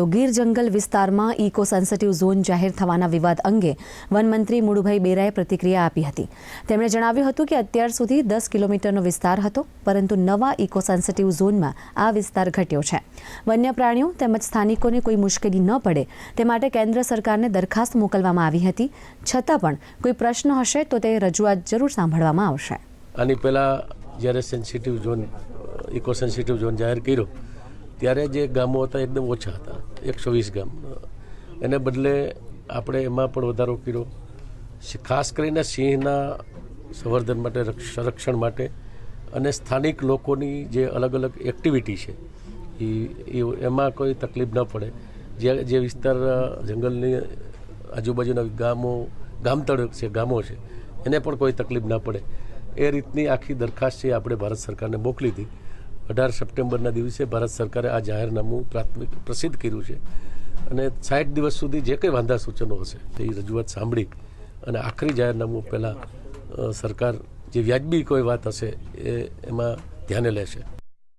તો ગીર જંગલ વિસ્તારમાં ઇકો સેન્સિટિવ ઝોન જાહેર થવાના વિવાદ અંગે વનમંત્રી મુળુભાઈ બેરાએ પ્રતિક્રિયા આપી હતી. તેમણે જણાવ્યું હતું કે અત્યાર સુધી દસ કિલોમીટરનો વિસ્તાર હતો, પરંતુ નવા ઇકો સેન્સિટિવ ઝોનમાં આ વિસ્તાર ઘટ્યો છે. વન્ય પ્રાણીઓ તેમજ સ્થાનિકોને કોઈ મુશ્કેલી ન પડે, તે માટે કેન્દ્ર સરકારને દરખાસ્ત મોકલવામાં આવી હતી. છતાં પણ કોઈ પ્રશ્ન હશે તો તે રજૂઆત જરૂર સાંભળવામાં આવશે. આની પહેલાં જ્યારે sensitive zone, eco sensitive zone જાહેર કર્યો, ત્યારે જે ગામો હતા એકદમ ઓછા હતા. એકસો વીસ ગામ એને બદલે આપણે એમાં પણ વધારો કર્યો. ખાસ કરીને સિંહના સંવર્ધન માટે, રક્ષ- સંરક્ષણ માટે અને સ્થાનિક લોકોની જે અલગ અલગ એક્ટિવિટી છે, એ- એમાં કોઈ તકલીફ ન પડે. જે જે વિસ્તાર જંગલની આજુબાજુના ગામો ગામતળ છે, ગામો છે, એને પણ કોઈ તકલીફ ના પડે. એ રીતની આખી દરખાસ્ત છે આપણે ભારત સરકારને મોકલી હતી. અઢાર સપ્ટેમ્બરના દિવસે ભારત સરકારે આ જાહેરનામું પ્રાથમિક પ્રસિદ્ધ કર્યું છે. અને સાઠ દિવસ સુધી જે કંઈ વાંધા સૂચનો હશે તે રજૂઆત સાંભળી અને આખરી જાહેરનામું પહેલાં સરકાર જે વ્યાજબી કોઈ વાત હશે, એ એમાં ધ્યાને લેશે.